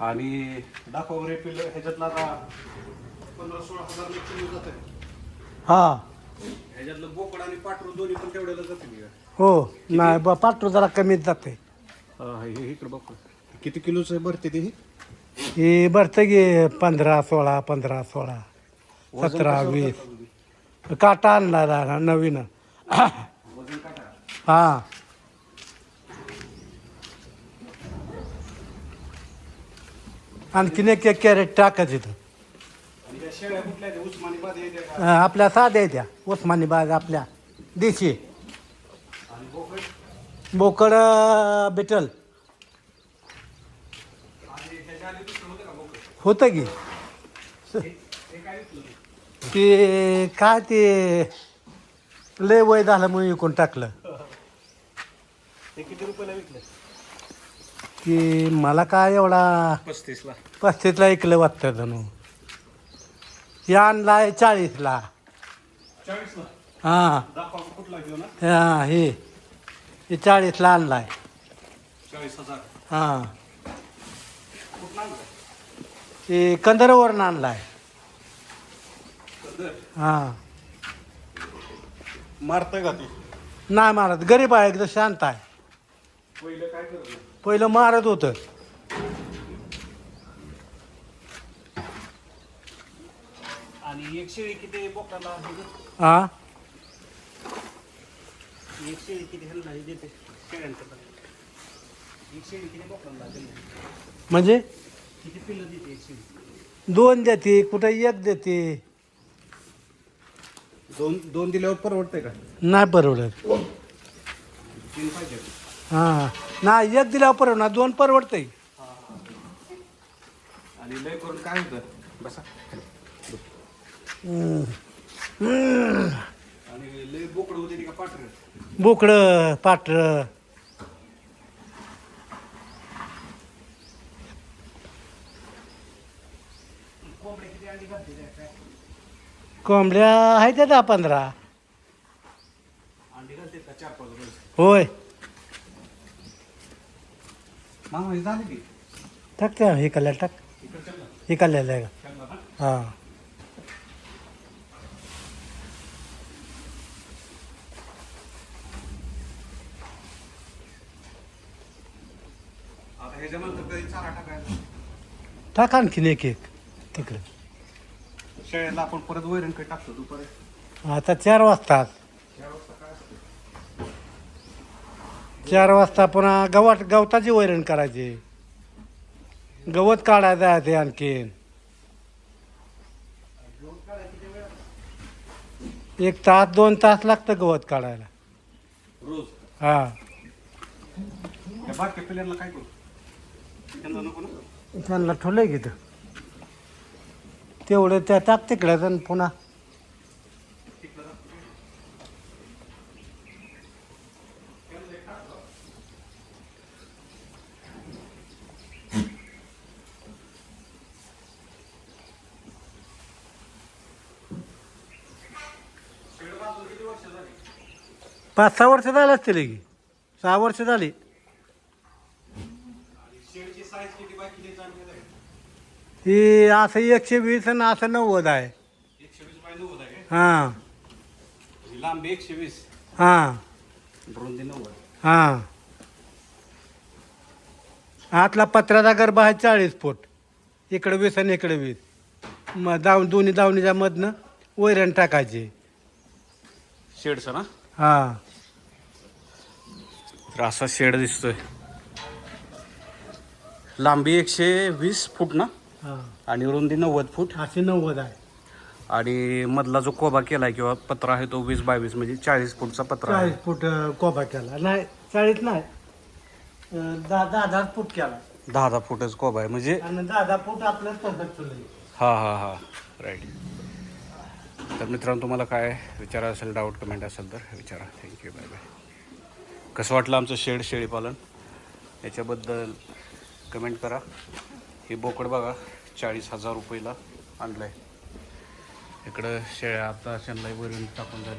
आणि दाखव रेपिल ह्याच्यातला आता पंधरा सोळा हजार किलो जात आहे हा. ह्याच्यातलं बोकड आणि पाठरू दोन्ही पण तेवढ्याला जाते हो नाही बा पाठरू जरा कमीच जाते हा, हे इकडे बघ. किती किलोचं भरते ते? हे? हे भरतं गे पंधरा सोळा पंधरा सोळा सतरा वीस? काटा आणला नवीन. वजन काटा? हा. आणखीन एक एक कॅरेट टाकायचं इथं आणि आपल्या साध्या आहेत त्या. उस्मानी बाग आपल्या. देशी बोकड बोकड अं, बेटल. होतं की? ते काय ते लय वय झालं म्हणून विकून टाकलं. ते किती रुपयाला विकलं? की मला काय एवढा पस्तीसला. पस्तीसला ऐकलं वाटतं जणू हे आणलाय चाळीसला. चाळीसला? हां. दाखवा कुठला घेऊ ना. हा हे. हे चाळीसला आणलाय चाळीस हजार. हां. कुठला आणलं ते कंदरवरून आणलाय सदर हां. मारतंय का ते? नाही मारत. गरीब आहे एकदम शांत आहे. पहिलं काय करत. पहिलं मारत होतं. आणि एक शेळी किती हे एक शेळी किती ह्याला हे देते. शेळ्यांचं एक शेळी किती? म्हणजे? किती पिल्लं देते एक शेळी? दोन देते कुठं एक देते? दोन दोन दिल्यावर परवडते का? नाही परवडत. तीन पाहिजे. हां. नाही एक दिल्यावर परवडणार दोन परवडतंय. आणि लय करून काय होतं? बसा. हम्म. आणि लय बोकड होते का पाठर बोकडं पाटर. कोंबड्या आहेत त्या दहा पंधरा. अंडी घालते का चार पाच? रोज होय. मामा हे झाले की? टाक त्या हे कल्याला टाक. हे कल्याला आहे का? हा. हां आता ह्याच्यानंतर कधी चारा टाकायचा? टाक आणखीन एक एक. तिकडे. शेळ्याला आपण परत वैरण काही टाकतो दुपारी? आता चार वाजता चार वाजता काय असतं चार वाजता पुन्हा गवत गवताची वैरण करायची. गवत काढायचं आहे ते आणखीन. एक तास दोन तास लागतं गवत काढायला. हा. त्यांना ठेवलंय की. तेवढं त्या टाक तिकडे आणि पुन्हा तिकडं जा. शेड बांधून किती वर्ष झाली पाच सहा वर्ष झाले असतील की? सहा वर्ष झाली. ही असं एकशे वीस आणि असं नव्वद आहे? हां. लांबी एकशे वीस. हां. रुंदी नव्वद. हां. आतला पत्र्याचा गरबा आहे चाळीस फूट. इकडं वीस आणि इकडं वीस. मग दावून दोन्ही दावणीच्या मधनं वैरण टाकायची. शेडचं ना? हां तर असा शेड दिसतोय. लांबी एकशे वीस फूट ना? हां. आणि रुंदी नव्वद फूट. अशी नव्वद आहे. आणि मधला जो कोबा केलाय किंवा पत्रा आहे तो वीस बावीस म्हणजे चाळीस फूटचा पत्रा आहे. चाळीस फूट अं, कोबा केला. नाही चाळीस नाही. अं, दहा दहा दहा फूट केला. दहा दहा फूटच कोबा आहे. म्हणजे आणि दहा दहा फूट आपलं. हा हा हा. राईट तर मित्रांनो तुम्हाला काय विचारा असेल डाऊट कमेंट असेल तर विचारा. थँक्यू बाय बाय कसं वाटलं आमचं शेड शेळीपालन? याच्याबद्दल कमेंट करा. हे बोकड बघा चाळीस हजार रुपयेला आणलं आहे इकडं शेळ्या आता त्यांना वरून टाकून झाली.